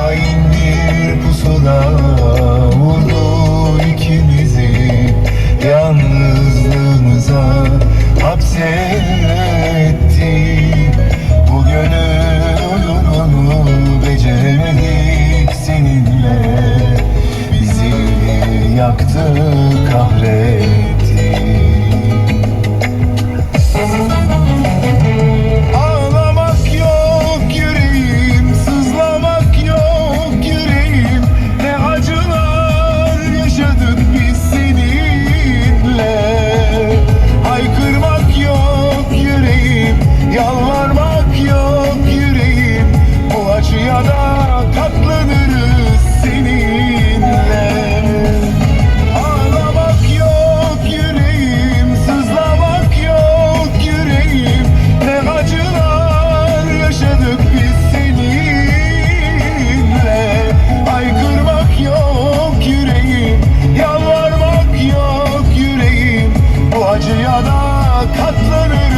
Hain bir pusula vurdu ikimizi. Yalnızlığımıza hapsetti. Bu gönül beceremedik seninle. Bizi yaktı kahret katlanırız seninle. Ağlamak yok yüreğim, sızlamak yok yüreğim. Ne acılar yaşadık biz seninle. Aykırmak yok yüreğim, yalvarmak yok yüreğim. Bu acıya da katlanırız.